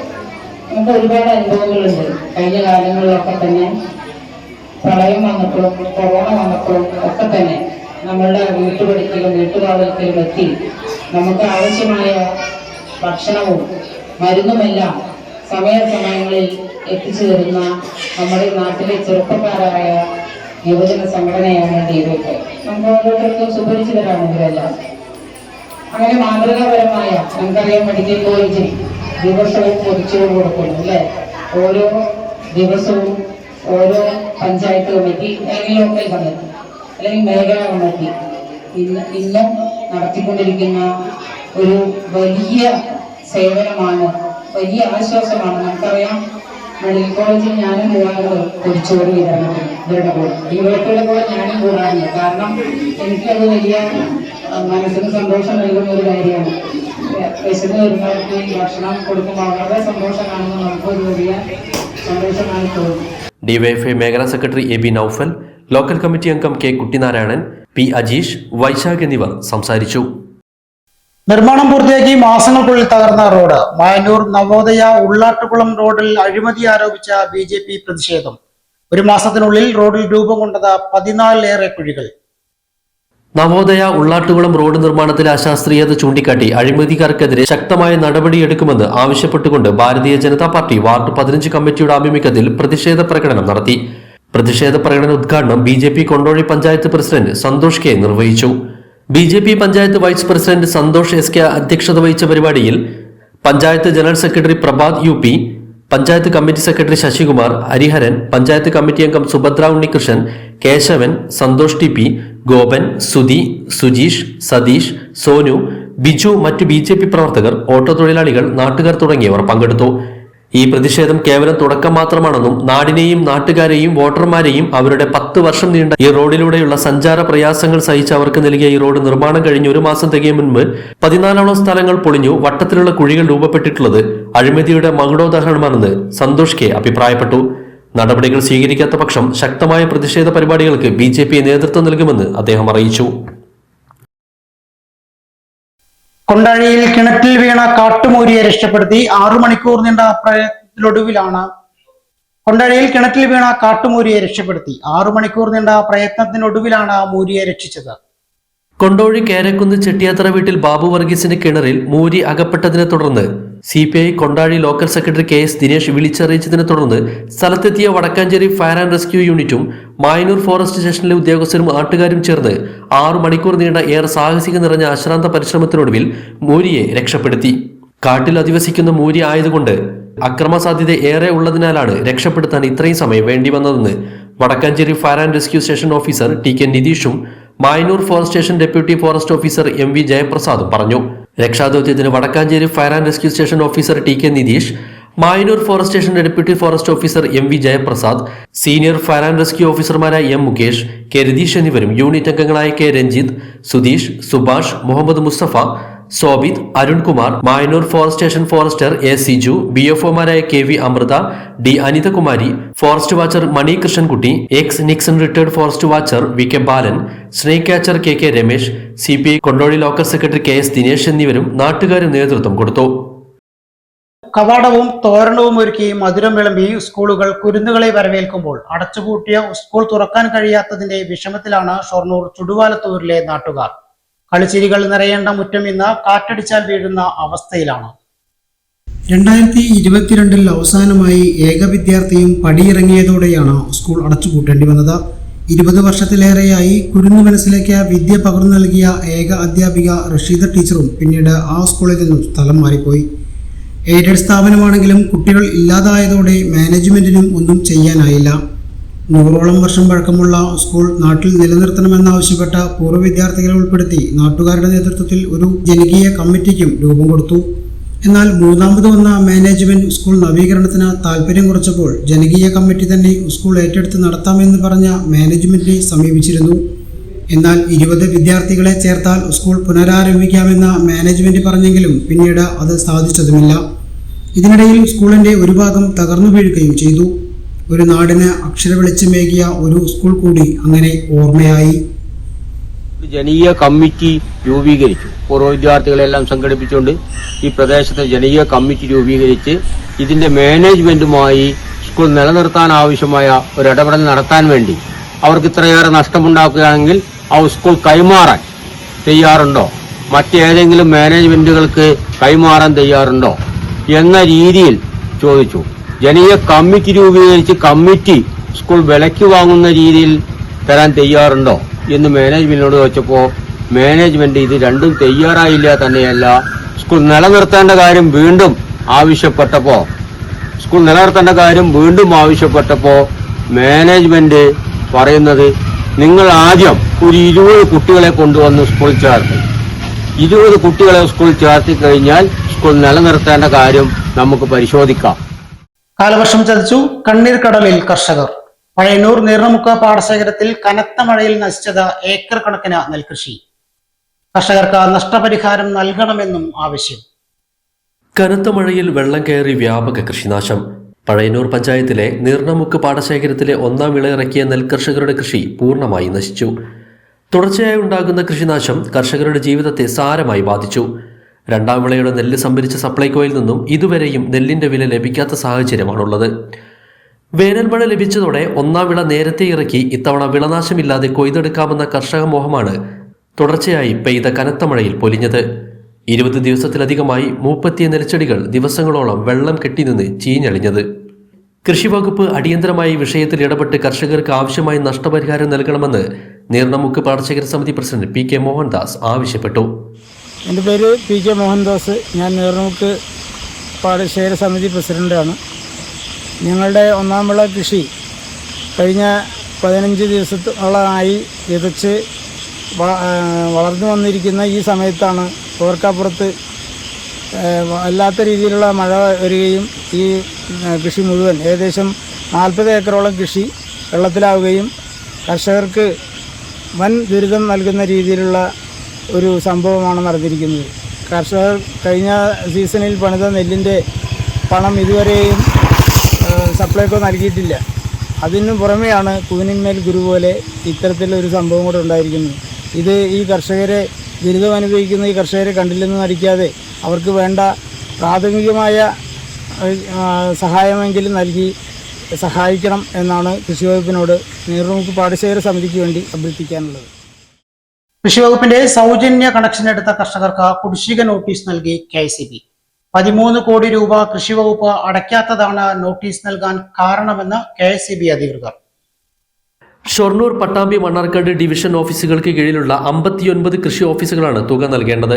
നമുക്ക് ഒരുപാട് അനുഭവങ്ങളുണ്ട്. കഴിഞ്ഞ കാലങ്ങളിലൊക്കെ തന്നെ പ്രളയം വന്നപ്പോഴും കൊറോണ വന്നപ്പോഴും ഒക്കെ തന്നെ നമ്മളുടെ വീട്ടുപടിക്കലും വീട്ടുകാവലത്തിലും എത്തി. നമുക്ക് ആവശ്യമായ ഭക്ഷണവും മരുന്നുമെല്ലാം സമയസമയങ്ങളിൽ എത്തിച്ചു തരുന്ന നമ്മുടെ നാട്ടിലെ ചെറുപ്പക്കാരായ യുവജന സംഘടനയാണ് ഡിവൈക്ക് നമുക്ക് ഓരോരുത്തർക്കും സുപരിചിതരാണ് ഇവരെല്ലാം. അങ്ങനെ മാതൃകാപരമായ നമുക്കറിയാം മെഡിക്കൽ കോളേജിൽ ദിവസവും പൊതിച്ചു കൊടുക്കുന്നു അല്ലേ? ഓരോ ദിവസവും ഓരോ പഞ്ചായത്ത് കമ്മിറ്റി അല്ലെങ്കിൽ ലോക്കൽ കമ്മിറ്റി അല്ലെങ്കിൽ മേഖലാ കമ്മിറ്റി ഇന്ന് ഇന്നും നടത്തിക്കൊണ്ടിരിക്കുന്ന ഒരു വലിയ സേവനമാണ് വലിയ ആശ്വാസമാണ്. നമുക്കറിയാം മെഡിക്കൽ കോളേജിൽ ഞാനും കൂടാറുണ്ട് പൊതിച്ചോറ് വിതരണത്തിന് ഇവരുടെ കൂടെ. ഇവരുടെ കൂടെ ഞാനും കൂടാറുണ്ട്. കാരണം എനിക്കത് വലിയ മനസ്സിന് സന്തോഷം നൽകുന്ന ഒരു കാര്യമാണ്. ഡിവൈഎഫ്ഐ മേഖലാ secretary A B Naufal local committee അംഗം കെ കുട്ടിനാരായണൻ പി അജീഷ് വൈശാഖ് എന്നിവർ സംസാരിച്ചു. നിർമ്മാണം പൂർത്തിയാക്കി മാസങ്ങൾക്കുള്ളിൽ തകർന്ന റോഡ്. മായന്നൂർ നവോദയ ഉള്ളാട്ടുകുളം റോഡിൽ അഴിമതി ആരോപിച്ച ബി പ്രതിഷേധം. ഒരു മാസത്തിനുള്ളിൽ റോഡിൽ രൂപം കൊണ്ടത് പതിനാലിലേറെ കുഴികൾ. നവോദയ ഉള്ളാട്ടുകുളം റോഡ് നിർമ്മാണത്തിലെ അശാസ്ത്രീയത ചൂണ്ടിക്കാട്ടി അഴിമതിക്കാർക്കെതിരെ ശക്തമായ നടപടിയെടുക്കുമെന്ന് ആവശ്യപ്പെട്ടുകൊണ്ട് ഭാരതീയ ജനതാ പാർട്ടി വാർഡ് പതിനഞ്ച് കമ്മിറ്റിയുടെ ആഭിമുഖ്യത്തിൽ പ്രതിഷേധ പ്രകടനം നടത്തി. പ്രതിഷേധ പ്രകടന ഉദ്ഘാടനം B J P Kondazhi panchayat president Santhosh K നിർവഹിച്ചു. B J P panchayat vice president Santhosh S K അധ്യക്ഷത വഹിച്ച പരിപാടിയിൽ panchayat general secretary Prabhath U P panchayat committee secretary Sasikumar Hariharan panchayat committee അംഗം സുഭദ്ര ഉണ്ണികൃഷ്ണൻ കേശവൻ സന്തോഷ് ടി പി ഗോപൻ സുധി സുജീഷ് സതീഷ് സോനു ബിജു മറ്റ് B J P പ്രവർത്തകർ auto തൊഴിലാളികൾ നാട്ടുകാർ തുടങ്ങിയവർ പങ്കെടുത്തു. ഈ പ്രതിഷേധം കേവലം തുടക്കം മാത്രമാണെന്നും നാടിനെയും നാട്ടുകാരെയും വോട്ടർമാരെയും അവരുടെ പത്ത് വർഷം നീണ്ട ഈ റോഡിലൂടെയുള്ള സഞ്ചാര പ്രയാസങ്ങൾ സഹിച്ച് അവർക്ക് നൽകിയ ഈ റോഡ് നിർമ്മാണം കഴിഞ്ഞ് ഒരു മാസം തികയും മുൻപ് പതിനാലോളം സ്ഥലങ്ങൾ പൊളിഞ്ഞു വട്ടത്തിലുള്ള കുഴികൾ രൂപപ്പെട്ടിട്ടുള്ളത് അഴിമതിയുടെ മകുടോദാഹരണമാണെന്ന് സന്തോഷ് കെ അഭിപ്രായപ്പെട്ടു. നടപടികൾ സ്വീകരിക്കാത്ത പക്ഷം ശക്തമായ പ്രതിഷേധ പരിപാടികൾക്ക് ബി ജെ പി നേതൃത്വം നൽകുമെന്ന് അദ്ദേഹം അറിയിച്ചു. കൊണ്ടാഴിയിൽ കിണറ്റിൽ വീണ കാട്ടുമൂരിയെ രക്ഷപ്പെടുത്തി ആറു മണിക്കൂർ നീണ്ട പ്രയത്നത്തിനൊടുവിലാണ് കൊണ്ടാഴിയിൽ കിണറ്റിൽ വീണ കാട്ടുമൂരിയെ രക്ഷപ്പെടുത്തി. ആറു മണിക്കൂർ നീണ്ട പ്രയത്നത്തിനൊടുവിലാണ് മൂരിയെ രക്ഷിച്ചത്. കൊണ്ടോഴി കേരക്കുന്ന് ചെട്ടിയാത്തറ വീട്ടിൽ ബാബു വർഗീസിന്റെ കിണറിൽ മൂരി അകപ്പെട്ടതിനെ തുടർന്ന് C P I Kondazhi local secretary K S Dinesh വിളിച്ചറിയിച്ചതിനെ തുടർന്ന് സ്ഥലത്തെത്തിയ വടക്കാഞ്ചേരി ഫയർ ആൻഡ് റെസ്ക്യൂ യൂണിറ്റും മായനൂർ ഫോറസ്റ്റ് സ്റ്റേഷനിലെ ഉദ്യോഗസ്ഥരും നാട്ടുകാരും ചേർന്ന് ആറു മണിക്കൂർ നീണ്ട ഏറെ സാഹസിക നിറഞ്ഞ അശ്രാന്ത പരിശ്രമത്തിനൊടുവിൽ മൂരിയെ രക്ഷപ്പെടുത്തി. കാട്ടിൽ അധിവസിക്കുന്ന മൂരി ആയതുകൊണ്ട് അക്രമസാധ്യത ഏറെ ഉള്ളതിനാലാണ് രക്ഷപ്പെടുത്താൻ ഇത്രയും സമയം വേണ്ടി വന്നതെന്ന് Vadakkanchery fire and rescue station officer T K നിതീഷും Mayanur forest station deputy forest officer M V Jayaprasad പറഞ്ഞു. രക്ഷാദൌത്യത്തിന് Vadakkanchery fire and rescue station officer T K Nitheesh Mayanur forest station deputy forest officer M V Jayaprasad senior fire and rescue ഓഫീസർമാരായ M Mukesh K Ratheesh എന്നിവരും unit അംഗങ്ങളായ K Ranjith Sudheesh Subhash Muhammad Musthafa Sobith Arunkumar Mayanur forest station forester A Siju B F ഒമാരായ K V Amritha D Anithakumari forest watcher Mani Krishnankutty X Nixon retired forest watcher V K Balan snake catcher K K Ramesh C P I Kondoli local secretary K S Dinesh എന്നിവരും നാട്ടുകാരും നേതൃത്വം കൊടുത്തു. കവാടവും തോരണവും ഒരുക്കി മധുരം വിളമ്പി സ്കൂളുകൾ കുരുന്നുകളെ വരവേൽക്കുമ്പോൾ അടച്ചുപൂട്ടിയ school തുറക്കാൻ കഴിയാത്തതിന്റെ വിഷമത്തിലാണ് ഷൊർണൂർ ചുടുവാലത്തൂരിലെ നാട്ടുകാർ. കളിച്ചിരികൾ നിറയേണ്ട മുറ്റം ഇന്ന് കാറ്റടിച്ചാൽ വീഴുന്ന അവസ്ഥയിലാണ്. രണ്ടായിരത്തി ഇരുപത്തിരണ്ടിൽ അവസാനമായി ഏക വിദ്യാർത്ഥിയും പടിയിറങ്ങിയതോടെയാണ് സ്കൂൾ അടച്ചുപൂട്ടേണ്ടി വന്നത്. ഇരുപത് വർഷത്തിലേറെയായി കുരുന്നു മനസ്സിലേക്ക് വിദ്യ പകർന്നു നൽകിയ ഏക അധ്യാപിക റഷീദ ടീച്ചറും പിന്നീട് ആ സ്കൂളിൽ നിന്നും സ്ഥലം മാറിപ്പോയി. എയ്ഡഡ് സ്ഥാപനമാണെങ്കിലും കുട്ടികൾ ഇല്ലാതായതോടെ മാനേജ്മെന്റിനും ഒന്നും ചെയ്യാനായില്ല. നൂറോളം വർഷം പഴക്കമുള്ള സ്കൂൾ നാട്ടിൽ നിലനിർത്തണമെന്നാവശ്യപ്പെട്ട പൂർവ വിദ്യാർത്ഥികളെ ഉൾപ്പെടുത്തി നാട്ടുകാരുടെ നേതൃത്വത്തിൽ ഒരു ജനകീയ കമ്മിറ്റിക്കും രൂപം കൊടുത്തു. എന്നാൽ മൂന്നാമത് വന്ന മാനേജ്മെന്റ് സ്കൂൾ നവീകരണത്തിന് താല്പര്യം കുറച്ചപ്പോൾ ജനകീയ കമ്മിറ്റി തന്നെ സ്കൂൾ ഏറ്റെടുത്ത് നടത്താമെന്ന് പറഞ്ഞ മാനേജ്മെന്റിനെ സമീപിച്ചിരുന്നു. എന്നാൽ ഇരുപത് വിദ്യാർത്ഥികളെ ചേർത്താൽ സ്കൂൾ പുനരാരംഭിക്കാമെന്ന മാനേജ്മെന്റ് പറഞ്ഞെങ്കിലും പിന്നീട് അത് സാധിച്ചതുമില്ല. ഇതിനിടയിൽ സ്കൂളിന്റെ ഒരു ഭാഗം തകർന്നു വീഴുകയും ചെയ്തു. ഒരു നാടിന് അക്ഷര വെളിച്ചമേകിയ ഒരു സ്കൂൾ കൂടി അങ്ങനെ ഓർമ്മയായി. ജനീയ കമ്മിറ്റി രൂപീകരിച്ചു. പൂർവ വിദ്യാർത്ഥികളെല്ലാം സംഘടിപ്പിച്ചുകൊണ്ട് ഈ പ്രദേശത്തെ ജനീയ കമ്മിറ്റി രൂപീകരിച്ച് ഇതിന്റെ മാനേജ്മെന്റുമായി സ്കൂൾ നിലനിർത്താൻ ആവശ്യമായ ഒരു ഇടപെടൽ നടത്താൻ വേണ്ടി അവർക്ക് ഇത്രയേറെ നഷ്ടമുണ്ടാക്കുകയാണെങ്കിൽ ആ സ്കൂൾ കൈമാറാൻ തയ്യാറുണ്ടോ? മറ്റേതെങ്കിലും മാനേജ്മെന്റുകൾക്ക് കൈമാറാൻ തയ്യാറുണ്ടോ? എന്ന രീതിയിൽ ചോദിച്ചു. ജനകീയ കമ്മിറ്റി രൂപീകരിച്ച് കമ്മിറ്റി സ്കൂൾ വിലയ്ക്ക് വാങ്ങുന്ന രീതിയിൽ തരാൻ തയ്യാറുണ്ടോ എന്ന് മാനേജ്മെന്റിനോട് ചോദിച്ചപ്പോൾ മാനേജ്മെന്റ് ഇത് രണ്ടും തയ്യാറായില്ല തന്നെയല്ല. സ്കൂൾ നിലനിർത്തേണ്ട കാര്യം വീണ്ടും ആവശ്യപ്പെട്ടപ്പോൾ സ്കൂൾ നിലനിർത്തേണ്ട കാര്യം വീണ്ടും ആവശ്യപ്പെട്ടപ്പോൾ മാനേജ്മെന്റ് പറയുന്നത് നിങ്ങൾ ആദ്യം ഒരു ഇരുപത് കുട്ടികളെ കൊണ്ടുവന്ന് സ്കൂൾ ചേർത്ത്. ഇരുപത് കുട്ടികളെ സ്കൂൾ ചേർത്തി കഴിഞ്ഞാൽ സ്കൂൾ നിലനിർത്തേണ്ട കാര്യം നമുക്ക് പരിശോധിക്കാം. കാലവർഷം ചതിച്ചു കണ്ണീർ കടലിൽ കർഷകർ. പഴയന്നൂർ നീർണമുക്ക പാടശേഖരത്തിൽ കനത്ത മഴയിൽ നശിച്ചത് ഏക്കർ കണക്കിന് നെൽകൃഷി. കർഷകർക്ക് നഷ്ടപരിഹാരം നൽകണമെന്നും ആവശ്യം. കനത്ത മഴയിൽ വെള്ളം കയറി വ്യാപക കൃഷിനാശം. പഴയന്നൂർ പഞ്ചായത്തിലെ നീർണമുക്ക് പാടശേഖരത്തിലെ ഒന്നാം വിള വിളയിറക്കിയ നെൽകർഷകരുടെ കൃഷി പൂർണമായി നശിച്ചു. തുടർച്ചയായി ഉണ്ടാകുന്ന കൃഷിനാശം കർഷകരുടെ ജീവിതത്തെ സാരമായി ബാധിച്ചു. രണ്ടാം വിളയുടെ നെല്ല് സംഭരിച്ച സപ്ലൈകോയിൽ നിന്നും ഇതുവരെയും നെല്ലിന്റെ വില ലഭിക്കാത്ത സാഹചര്യമാണുള്ളത്. വേനൽ മഴ ലഭിച്ചതോടെ ഒന്നാം വിള നേരത്തെ ഇറക്കി ഇത്തവണ വിളനാശമില്ലാതെ കൊയ്തെടുക്കാമെന്ന കർഷക മോഹമാണ് തുടർച്ചയായി പെയ്ത കനത്ത മഴയിൽ പൊലിഞ്ഞത്. ഇരുപത് ദിവസത്തിലധികമായി മൂപ്പത്തിയ നെൽച്ചെടികൾ ദിവസങ്ങളോളം വെള്ളം കെട്ടിനിന്ന് ചീഞ്ഞളിഞ്ഞത്. കൃഷിവകുപ്പ് അടിയന്തരമായി വിഷയത്തിൽ ഇടപെട്ട് കർഷകർക്ക് ആവശ്യമായ നഷ്ടപരിഹാരം നൽകണമെന്ന് നീർണമുക്ക് പാടശേഖര സമിതി പ്രസിഡന്റ് പി കെ മോഹൻദാസ് ആവശ്യപ്പെട്ടു. എന്റെ പേര് പി കെ മോഹൻദാസ്. ഞാൻ നേർമുക്ക് പാടശേഖര സമിതി പ്രസിഡന്റാണ് ഞങ്ങളുടെ ഒന്നാം വിള കൃഷി കഴിഞ്ഞ പതിനഞ്ച് ദിവസത്തോളമായി വിതച്ച് വളർന്നു വന്നിരിക്കുന്ന ഈ സമയത്താണ് ഓർക്കാപ്പുറത്ത് അല്ലാത്ത രീതിയിലുള്ള മഴ വരികയും ഈ കൃഷി മുഴുവൻ ഏകദേശം നാൽപ്പത് ഏക്കറോളം കൃഷി വെള്ളത്തിലാവുകയും കർഷകർക്ക് വൻ ദുരിതം നൽകുന്ന രീതിയിലുള്ള ഒരു സംഭവമാണ് നടന്നിരിക്കുന്നത്. കർഷകർ കഴിഞ്ഞ സീസണിൽ പണിത നെല്ലിന്റെ പണം ഇതുവരെയും സപ്ലൈക്കോ സപ്ലൈകോ നൽകിയിട്ടില്ല. അതിനു പുറമെയാണ് കൂനിന്മേൽ ഗുരു പോലെ ഇത്തരത്തിലൊരു സംഭവം കൂടെ ഉണ്ടായിരിക്കുന്നത്. ഇത് ഈ കർഷകരെ ദുരിതം അനുഭവിക്കുന്ന ഈ കർഷകരെ കണ്ടില്ലെന്ന് നടിക്കാതെ അവർക്ക് വേണ്ട പ്രാഥമികമായ സഹായമെങ്കിലും നൽകി സഹായിക്കണം എന്നാണ് കൃഷി വകുപ്പിനോട് നീർമുക്ക് പാടശേഖര സമിതിക്ക് വേണ്ടി അഭ്യർത്ഥിക്കാനുള്ളത്. കൃഷിവകുപ്പിന്റെ സൗജന്യ കണക്ഷൻ എടുത്ത കർഷകർക്ക് കുടിശ്ശിക നോട്ടീസ് നൽകി കെ സി ബി. പതിമൂന്ന് കോടി രൂപ കൃഷി വകുപ്പ് അടയ്ക്കാത്തതാണ് നോട്ടീസ് നൽകാൻ കാരണമെന്ന് കെ എസ് ബി അധികൃതർ. ഷൊർണൂർ പട്ടാമ്പി മണ്ണാർക്കാട് ഡിവിഷൻ ഓഫീസുകൾക്ക് കീഴിലുള്ള അമ്പത്തിയൊൻപത് കൃഷി ഓഫീസുകളാണ് തുക നൽകേണ്ടത്.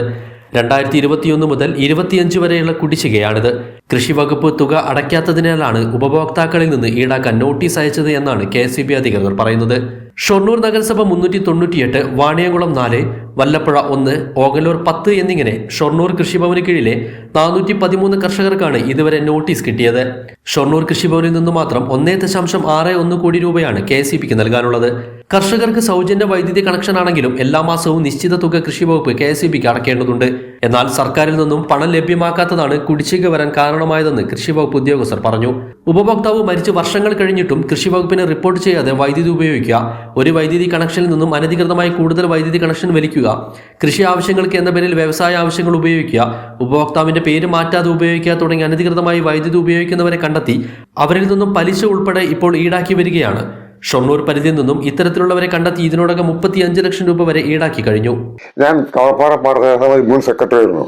രണ്ടായിരത്തി ഇരുപത്തിയൊന്ന് മുതൽ ഇരുപത്തിയഞ്ച് വരെയുള്ള കുടിശ്ശികയാണിത്. കൃഷി വകുപ്പ് തുക അടയ്ക്കാത്തതിനാലാണ് ഉപഭോക്താക്കളിൽ നിന്ന് ഈടാക്കാൻ നോട്ടീസ് അയച്ചത് എന്നാണ് കെ സി അധികൃതർ പറയുന്നത്. ഷൊർണൂർ നഗരസഭ മുന്നൂറ്റി തൊണ്ണൂറ്റിയെട്ട് വാണിയംകുളം നാല് വല്ലപ്പുഴ ഒന്ന് ഓഗലൂർ പത്ത് എന്നിങ്ങനെ ഷൊർണൂർ കൃഷിഭവന് കീഴിലെ നാനൂറ്റി പതിമൂന്ന് കർഷകർക്കാണ് ഇതുവരെ നോട്ടീസ് കിട്ടിയത്. ഷൊർണൂർ കൃഷിഭവനിൽ നിന്ന് മാത്രം ഒന്നേ ദശാംശം ആറ് ഒന്ന് കോടി രൂപയാണ് കെ സി ബിക്ക് നൽകാനുള്ളത്. കർഷകർക്ക് സൗജന്യ വൈദ്യുതി കണക്ഷൻ ആണെങ്കിലും എല്ലാ മാസവും നിശ്ചിത തുക കൃഷി വകുപ്പ് കെ എസ് ബിക്ക് അടക്കേണ്ടതുണ്ട്. എന്നാൽ സർക്കാരിൽ നിന്നും പണം ലഭ്യമാക്കാത്തതാണ് കുടിശ്ശിക വരാൻ കാരണമായതെന്ന് കൃഷി വകുപ്പ് ഉദ്യോഗസ്ഥർ പറഞ്ഞു. ഉപഭോക്താവ് മരിച്ച് വർഷങ്ങൾ കഴിഞ്ഞിട്ടും കൃഷി വകുപ്പിന് റിപ്പോർട്ട് ചെയ്യാതെ വൈദ്യുതി ഉപയോഗിക്കുക ഒരു വൈദ്യുതി കണക്ഷനിൽ നിന്നും അനധികൃതമായി കൂടുതൽ വൈദ്യുതി കണക്ഷൻ വലിക്കുക കൃഷി ആവശ്യങ്ങൾക്ക് എന്ന പേരിൽ വ്യവസായ ആവശ്യങ്ങൾ ഉപയോഗിക്കുക ഉപഭോക്താവിന്റെ പേര് മാറ്റാതെ ഉപയോഗിക്കുക തുടങ്ങി അനധികൃതമായി വൈദ്യുതി ഉപയോഗിക്കുന്നവരെ കണ്ടെത്തി അവരിൽ നിന്നും പലിശ ഉൾപ്പെടെ ഇപ്പോൾ ഈടാക്കി വരികയാണ്. ഷൊർണൂർ പരിധിയിൽ നിന്നും ഇത്തരത്തിലുള്ളവരെ കണ്ടെത്തി ഇതിനോടകം മുപ്പത്തിയഞ്ച് ലക്ഷം രൂപ വരെ ഈടാക്കി കഴിഞ്ഞു. ഞാൻ കളപ്പാറ പാടശേഖര മുൻ സെക്രട്ടറി ആയിരുന്നു.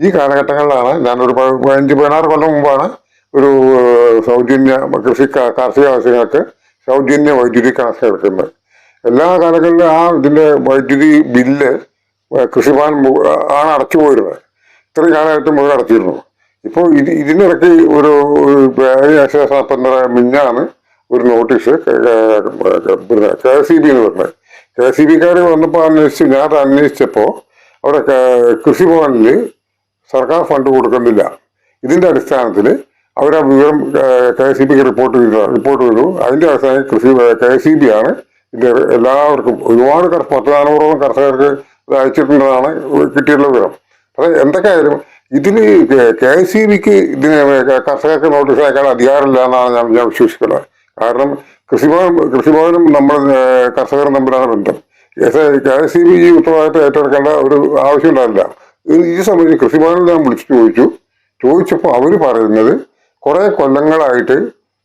ഈ കാലഘട്ടങ്ങളിലാണ് ഞാൻ ഒരു പതിനഞ്ച് പതിനാറ് കൊല്ലം മുമ്പാണ് ഒരു സൗജന്യ കൃഷി കാർഷിക ആവശ്യങ്ങൾക്ക് സൗജന്യ വൈദ്യുതി കണക്ഷൻ എടുക്കുന്നത് എല്ലാ കാലങ്ങളിലും ആ ഇതിന്റെ വൈദ്യുതി ബില്ല് കൃഷിഭവൻ ആണ് അടച്ചു പോയിരുന്നത്. ഇത്രയും കാലമായിട്ട് മുഴുവൻ അടച്ചിരുന്നു. ഇപ്പോൾ ഇത് ഇതിനിടയ്ക്ക് ഒരു ഒരു ശേഷം അപ്പം മിഞ്ഞാണ് ഒരു നോട്ടീസ് പിന്നെ കെ സി ബി എന്ന് പറഞ്ഞത് കെ സി ബിക്കാർ വന്നപ്പോൾ അന്വേഷിച്ച് ഞാൻ അന്വേഷിച്ചപ്പോൾ അവിടെ കൃഷിഭവനിൽ സർക്കാർ ഫണ്ട് കൊടുക്കുന്നില്ല. ഇതിന്റെ അടിസ്ഥാനത്തിൽ അവർ ആ വിവരം കെ സി ബിക്ക് റിപ്പോർട്ട് ചെയ്ത റിപ്പോർട്ട് ചെയ്തു. അതിന്റെ അവസാനം കൃഷി കെ സി ബി ആണ് ഇതിന്റെ എല്ലാവർക്കും ഒരുപാട് കർഷ പത്ത് നാനൂറോളം കർഷകർക്ക് അയച്ചിട്ടുണ്ടെന്നാണ് കിട്ടിയിട്ടുള്ള വിവരം. പക്ഷേ എന്തൊക്കെയായാലും ഇതിന് കെ സി ബിക്ക് ഇതിന് കർഷകർക്ക് നോട്ടീസ് അയക്കാൻ അധികാരമില്ല എന്നാണ് ഞാൻ ഞാൻ വിശ്വസിക്കുന്നത്. കാരണം കൃഷിഭവൻ കൃഷിഭവനും നമ്മൾ കർഷകരും തമ്മിലാണ് ബന്ധം. കെ സി ബി ഈ ഉത്തരവാദിത്തം ഏറ്റെടുക്കേണ്ട ഒരു ആവശ്യം ഉണ്ടാവില്ല. ഈ സംബന്ധിച്ച് കൃഷിഭവനിൽ ഞാൻ വിളിച്ചു ചോദിച്ചു. ചോദിച്ചപ്പോൾ അവർ പറയുന്നത് കുറേ കൊല്ലങ്ങളായിട്ട്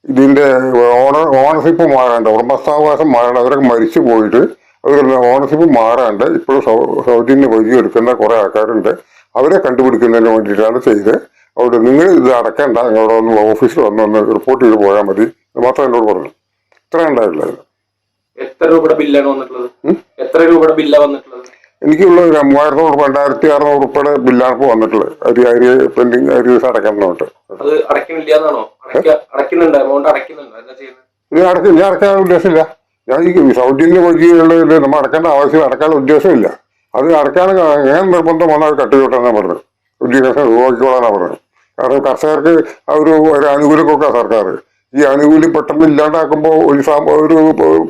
ഇതിന്റെ ഓണർ ഓണർഷിപ്പ് മാറാണ്ട് ഉടമസ്ഥാവകാശം മാറാണ്ട് അവരൊക്കെ മരിച്ചു പോയിട്ട് അവരുടെ ഓണർഷിപ്പ് മാറാണ്ട് ഇപ്പോഴും സൗജന്യ വൈദ്യുതി എടുക്കുന്ന കുറെ ആൾക്കാരുണ്ട്. അവരെ കണ്ടുപിടിക്കുന്നതിന് വേണ്ടിയിട്ടാണ് ചെയ്ത് അവിടെ നിങ്ങൾ ഇത് അടക്കണ്ട നിങ്ങളുടെ ഒന്ന് ഓഫീസിൽ വന്ന് ഒന്ന് റിപ്പോർട്ട് ചെയ്ത് പോയാൽ മതി. ഇത് മാത്രം എന്നോട് പറഞ്ഞു. ഇത്ര ഉണ്ടായിട്ടില്ല എത്ര രൂപയുടെ ബില്ലാണ് വന്നിട്ടുള്ളത്? എത്ര രൂപയുടെ ബില്ല വന്നിട്ടുള്ളത്? എനിക്കുള്ള ഒരു മൂവായിരത്തോട് രണ്ടായിരത്തി അറുന്നൂറ് രൂപയുടെ ബില്ലാണ് ഇപ്പോൾ വന്നിട്ടുള്ളത്. അരി അരി പെൻഡിങ് അരി ദിവസം അടക്കണമെന്നോട്ട് അത് അടയ്ക്കുന്നില്ല എന്നാണോ അടയ്ക്കുന്നുണ്ട് എമൗണ്ട് അടയ്ക്കുന്നുണ്ട്. എന്താ ചെയ്യുന്നത്? ഇത് അടക്ക ഞാൻ അടയ്ക്കാൻ ഉദ്ദേശമില്ല. ഞാൻ ഈ സൗജന്യ വഴിയുള്ള നമ്മൾ അടക്കേണ്ട ആവശ്യം അടക്കാനുള്ള ഉദ്ദേശമില്ല. അത് അടക്കാൻ ഞാൻ നിർബന്ധം വന്നാൽ കട്ടുചോട്ടാന്നാ പറഞ്ഞത്. ഉദ്യോഗസ്ഥൻ ഒഴിവാക്കിക്കോളാന്നാ പറഞ്ഞത്. കാരണം കർഷകർക്ക് ഒരു ഒരു ആനുകൂല്യം കൊടുക്കാം സർക്കാർ. ഈ ആനുകൂല്യം പെട്ടെന്ന് ഇല്ലാണ്ടാക്കുമ്പോൾ ഒരു ഒരു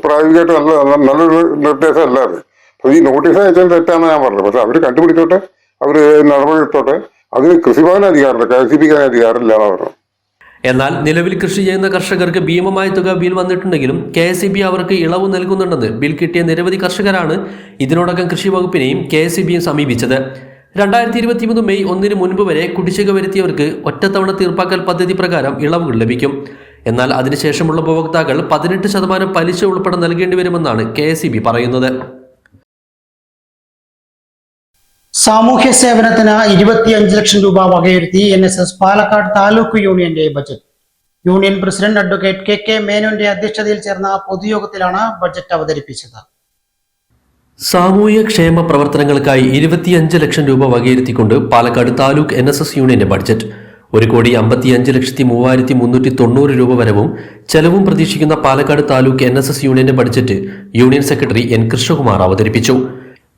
പ്രായോഗികമായിട്ട് നല്ല നല്ലൊരു നിർദ്ദേശമല്ല അത് അപ്പോൾ ഈ നോട്ടീസ് അയച്ചാൽ തെറ്റാന്ന് ഞാൻ പറഞ്ഞത്. പക്ഷെ അവർ കണ്ടുപിടിച്ചോട്ടെ അവർ നടപടി എടുത്തോട്ടെ അതിന് കൃഷിഭവന അധികാരമില്ല കെ സി ബിക്ക് അധികാരമില്ല എന്നാണ് പറഞ്ഞത്. എന്നാൽ നിലവിൽ കൃഷി ചെയ്യുന്ന കർഷകർക്ക് ഭീമമായ തുക ബിൽ വന്നിട്ടുണ്ടെങ്കിലും കെ എസ് ബി അവർക്ക് ഇളവ് നൽകുന്നുണ്ടെന്ന് ബിൽ കിട്ടിയ നിരവധി കർഷകരാണ് ഇതിനോടകം കൃഷി വകുപ്പിനെയും കെ എസ് ബിയും സമീപിച്ചത്. രണ്ടായിരത്തി ഇരുപത്തിമൂന്ന് മെയ് ഒന്നിന് മുൻപ് വരെ കുടിശ്ശിക വരുത്തിയവർക്ക് ഒറ്റത്തവണ തീർപ്പാക്കൽ പദ്ധതി പ്രകാരം ഇളവുകൾ ലഭിക്കും. എന്നാൽ അതിനുശേഷമുള്ള ഉപഭോക്താക്കൾ പതിനെട്ട് ശതമാനം പലിശ ഉൾപ്പെടെ നൽകേണ്ടി വരുമെന്നാണ് കെ പറയുന്നത്. സാമൂഹ്യ സേവനത്തിന് ഇരുപത്തിയഞ്ച് ലക്ഷം രൂപ വകയിരുത്തി N S S Palakkad taluk യൂണിയന്റെ budget. Union president advocate K K മേനോന്റെ അധ്യക്ഷതയിൽ ചേർന്ന പൊതുയോഗത്തിലാണ് ബജറ്റ് അവതരിപ്പിച്ചത്. സാമൂഹ്യ ക്ഷേമ പ്രവർത്തനങ്ങൾക്കായി ഇരുപത്തിയഞ്ച് ലക്ഷം രൂപ വകയിരുത്തിക്കൊണ്ട് Palakkad taluk N S S യൂണിയന്റെ ബഡ്ജറ്റ്. ഒരു കോടി അമ്പത്തിയഞ്ച് ലക്ഷത്തി മൂവായിരത്തി മുന്നൂറ്റി തൊണ്ണൂറ് രൂപ വരവും ചെലവും പ്രതീക്ഷിക്കുന്ന Palakkad taluk N S S യൂണിയന്റെ budget union secretary N Krishnakumar അവതരിപ്പിച്ചു.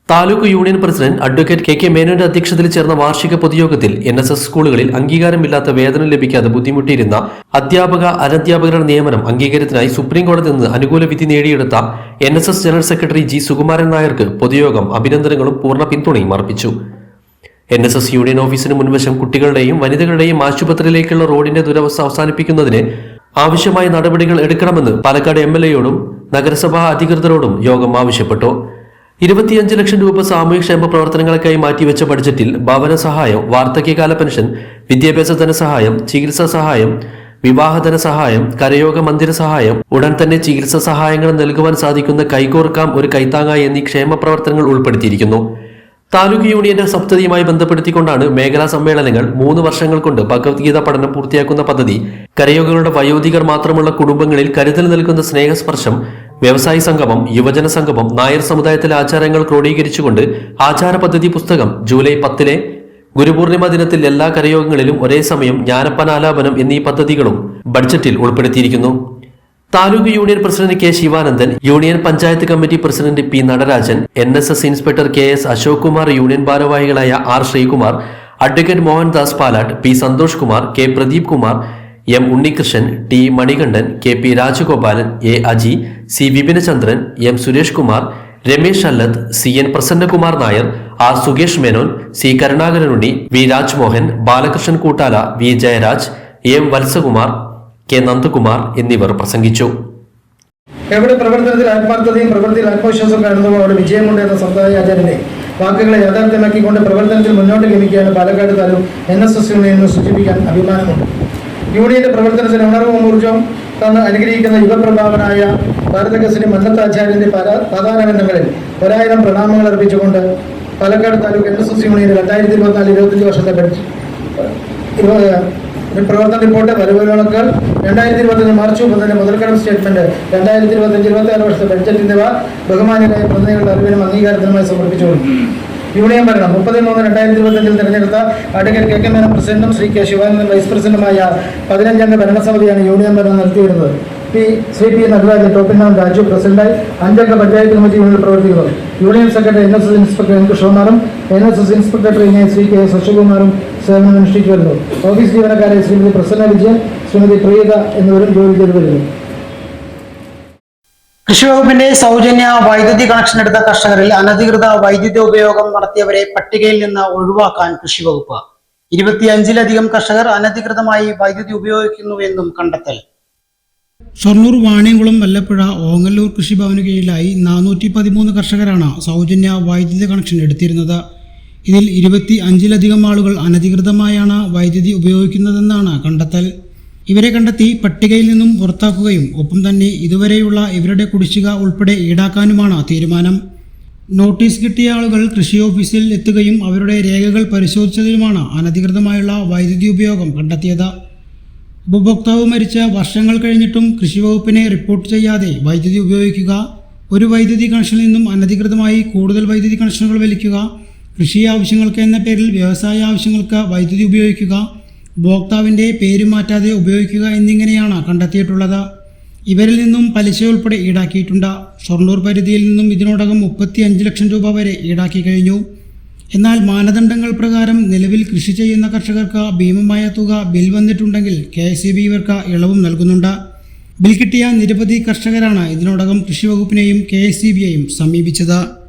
Taluk union president advocate K K മേനോന്റെ അധ്യക്ഷതയിൽ ചേർന്ന വാർഷിക പൊതുയോഗത്തിൽ എൻ എസ് എസ് സ്കൂളുകളിൽ അംഗീകാരമില്ലാത്ത വേതനം ലഭിക്കാതെ ബുദ്ധിമുട്ടിയിരുന്ന അധ്യാപക അനധ്യാപകരുടെ നിയമനം അംഗീകാരത്തിനായി സുപ്രീം കോടതിയിൽ നിന്ന് അനുകൂല വിധി നേടിയെടുത്ത N S S general secretary G Sukumaran നായർക്ക് പൊതുയോഗം അഭിനന്ദനങ്ങളും പൂർണ പിന്തുണയും അർപ്പിച്ചു. എൻ എസ് എസ് യൂണിയൻ ഓഫീസിന് മുൻവശം കുട്ടികളുടെയും വനിതകളുടെയും ആശുപത്രിയിലേക്കുള്ള റോഡിന്റെ ദുരവസ്ഥ അവസാനിപ്പിക്കുന്നതിന് ആവശ്യമായ നടപടികൾ എടുക്കണമെന്ന് പാലക്കാട് എം എൽ എയോടും നഗരസഭാ അധികൃതരോടും യോഗം ആവശ്യപ്പെട്ടു. ഇരുപത്തിയഞ്ച് ലക്ഷം രൂപ സാമൂഹ്യക്ഷേമ പ്രവർത്തനങ്ങൾക്കായി മാറ്റിവെച്ച ബഡ്ജറ്റിൽ ഭവന സഹായം വാർദ്ധക്യകാല പെൻഷൻ വിദ്യാഭ്യാസ ധനസഹായം ചികിത്സാ സഹായം വിവാഹധന ധനസഹായം കരയോഗ മന്ദിര സഹായം ഉടൻ തന്നെ ചികിത്സാ സഹായങ്ങൾ നൽകുവാൻ സാധിക്കുന്ന കൈകോർക്കാം ഒരു കൈത്താങ്ങായി എന്നീ ക്ഷേമ പ്രവർത്തനങ്ങൾ ഉൾപ്പെടുത്തിയിരിക്കുന്നു. താലൂക്ക് യൂണിയന്റെ സപ്തതിയുമായി ബന്ധപ്പെടുത്തിക്കൊണ്ടാണ് മേഖലാ സമ്മേളനങ്ങൾ മൂന്ന് വർഷങ്ങൾ കൊണ്ട് ഭഗവത്ഗീത പഠനം പൂർത്തിയാക്കുന്ന പദ്ധതി. കരയോഗങ്ങളുടെ വയോധികർ മാത്രമുള്ള കുടുംബങ്ങളിൽ കരുതൽ നൽകുന്ന സ്നേഹസ്പർശം വ്യവസായി സംഗമം യുവജന സംഗമം നായർ സമുദായത്തിലെ ആചാരങ്ങൾ ക്രോഡീകരിച്ചുകൊണ്ട് ആചാര പദ്ധതി പുസ്തകം ജൂലൈ പത്തിലെ ഗുരുപൂർണിമ ദിനത്തിൽ എല്ലാ കരയോഗങ്ങളിലും ഒരേ സമയം ജ്ഞാനപ്പനാലാപനം എന്നീ പദ്ധതികളും ബഡ്ജറ്റിൽ ഉൾപ്പെടുത്തിയിരിക്കുന്നു. Taluk union president K Sivanandan union panchayat committee president P Natarajan N S S inspector K S Ashok Kumar union ഭാരവാഹികളായ R Sreekumar advocate Mohandas Palat P Santhosh Kumar K Pradeep Kumar M Unnikrishnan T Manikandan K P Rajagopalan A Aji C Vipinachandran M Suresh Kumar Ramesh Allath C N Prasannakumar Nair R Sukesh Menon C Karunakaranunni V Rajmohan Balakrishnan Koottala V Jayaraj M Valsakumar K Nandakumar എന്നിവർ പ്രസംഗിച്ചു. എവിടെ പ്രവർത്തനത്തിൽ ആത്മാർത്ഥതയും പ്രവൃത്തിയിൽ ആത്മവിശ്വാസം കാണുന്നതും അവിടെ വിജയമുണ്ട് എന്ന സമുദായാചാര്യനെ വാക്കുകളെ യാഥാർത്ഥ്യമാക്കിക്കൊണ്ട് പ്രവർത്തനത്തിൽ മുന്നോട്ട് ഗമിക്കുകയാണ് Palakkad taluk N S S union സൂചിപ്പിക്കാൻ അഭിമാനമുണ്ട്. യൂണിയന്റെ പ്രവർത്തനത്തിന് ഉണർവും ഊർജവും തന്ന് അനുഗ്രഹിക്കുന്ന യുഗപ്രഭാവനായ ഭാരതകസിന്റെ മന്നത്താചാര്യന്റെ പാതാരബന്ധങ്ങളിൽ ഒരായിരം പ്രണാമങ്ങൾ അർപ്പിച്ചുകൊണ്ട് Palakkad taluk N S S union രണ്ടായിരത്തി ഇരുപത്തിനാല് ഇരുപത്തഞ്ച് വർഷത്തെ പ്രവർത്തന റിപ്പോർട്ട് വരവുകളൊക്കെ രണ്ടായിരത്തി ഇരുപത്തഞ്ച് മാർച്ച് മുതൽ മുതൽക്കടം സ്റ്റേറ്റ്മെന്റ് രണ്ടായിരത്തി ഇരുപത്തഞ്ച് ഇരുപത്തി ആറ് വർഷത്തെ ബഡ്ജറ്റ് എന്നിവ ബഹുമാനികളായ പ്രതിനിധികളുടെ അറിവിനും അംഗീകാരത്തിനുമായി സമർപ്പിച്ചുകൊള്ളു യൂണിയൻ ഭരണം മുപ്പത് മൂന്ന് രണ്ടായിരത്തി ഇരുപത്തഞ്ചിൽ തെരഞ്ഞെടുത്ത അഡ്വക്കേറ്റ് കെ കെ മേനൻ പ്രസിഡന്റും ശ്രീ കെ ശിവാനന്ദൻ വൈസ് പ്രസിഡന്റുമായ പതിനഞ്ചംഗ ഭരണസമിതിയാണ് യൂണിയൻ ഭരണം നടത്തിവരുന്നത് പി ശ്രീ പി നടരാജൻ ടോപ്പിനാം രാജു പ്രസിഡന്റായി അഞ്ചംഗ പഞ്ചായത്ത് കമ്മിറ്റി യൂണിയൻ പ്രവർത്തിക്കുന്നു. Union secretary N S S inspector N കൃഷ്ണകുമാറും N S S inspector ട്രെയിനിയെ ശ്രീ കെ ശശികുമാറും സേവനം അനുഷ്ഠിച്ചു വരുന്നു. ഓഫീസ് ജീവനക്കാരെ ശ്രീമതി പ്രസന്ന വിജയൻ ശ്രീമതി പ്രിയത എന്നിവരും ജോലി ചെയ്തു വരുന്നു. കൃഷി വകുപ്പിന്റെ സൗജന്യ വൈദ്യുതി കണക്ഷൻ എടുത്ത കർഷകരിൽ അനധികൃത വൈദ്യുതി ഉപയോഗം നടത്തിയവരെ പട്ടികയിൽ നിന്ന് ഒഴിവാക്കാൻ കൃഷി വകുപ്പ് ഇരുപത്തിയഞ്ചിലധികം കർഷകർ അനധികൃതമായി വൈദ്യുതി ഉപയോഗിക്കുന്നു എന്നും കണ്ടെത്തൽ. ഷൊർണൂർ വാണിയംകുളം വല്ലപ്പുഴ ഓങ്ങല്ലൂർ കൃഷിഭവന് കീഴിലായി നാനൂറ്റി പതിമൂന്ന് കർഷകരാണ് സൗജന്യ വൈദ്യുതി കണക്ഷൻ എടുത്തിരുന്നത്. ഇതിൽ ഇരുപത്തി അഞ്ചിലധികം ആളുകൾ അനധികൃതമായാണ് വൈദ്യുതി ഉപയോഗിക്കുന്നതെന്നാണ് കണ്ടെത്തൽ. ഇവരെ കണ്ടെത്തി പട്ടികയിൽ നിന്നും പുറത്താക്കുകയും ഒപ്പം തന്നെ ഇതുവരെയുള്ള ഇവരുടെ കുടിശ്ശിക ഉൾപ്പെടെ ഈടാക്കാനുമാണ് തീരുമാനം. നോട്ടീസ് കിട്ടിയ ആളുകൾ കൃഷി ഓഫീസിൽ എത്തുകയും അവരുടെ രേഖകൾ പരിശോധിച്ചതിലുമാണ് അനധികൃതമായുള്ള വൈദ്യുതി ഉപയോഗം കണ്ടെത്തിയത്. ഉപഭോക്താവ് മരിച്ച വർഷങ്ങൾ കഴിഞ്ഞിട്ടും കൃഷി വകുപ്പിനെ റിപ്പോർട്ട് ചെയ്യാതെ വൈദ്യുതി ഉപയോഗിക്കുക ഒരു വൈദ്യുതി കണക്ഷനിൽ നിന്നും അനധികൃതമായി കൂടുതൽ വൈദ്യുതി കണക്ഷനുകൾ വലിക്കുക കൃഷി ആവശ്യങ്ങൾക്ക് എന്ന പേരിൽ വ്യവസായ ആവശ്യങ്ങൾക്ക് വൈദ്യുതി ഉപയോഗിക്കുക ഉപഭോക്താവിന്റെ പേര് മാറ്റാതെ ഉപയോഗിക്കുക എന്നിങ്ങനെയാണ് കണ്ടെത്തിയിട്ടുള്ളത്. ഇവരിൽ നിന്നും പലിശ ഉൾപ്പെടെ ഈടാക്കിയിട്ടുണ്ട്. ഷൊർണൂർ പരിധിയിൽ നിന്നും ഇതിനോടകം മുപ്പത്തി അഞ്ച് ലക്ഷം രൂപ വരെ ഈടാക്കി കഴിഞ്ഞു. എന്നാൽ മാനദണ്ഡങ്ങൾ പ്രകാരം നിലവിൽ കൃഷി ചെയ്യുന്ന കർഷകർക്ക് ഭീമമായ തുക ബിൽ വന്നിട്ടുണ്ടെങ്കിൽ കെ എസ് ബി ഇവർക്ക് ഇളവും നൽകുന്നുണ്ട്. ബിൽ കിട്ടിയ നിരവധി കർഷകരാണ് ഇതിനോടകം കൃഷി വകുപ്പിനെയും കെ എസ് സി ബിയെയും സമീപിച്ചത്.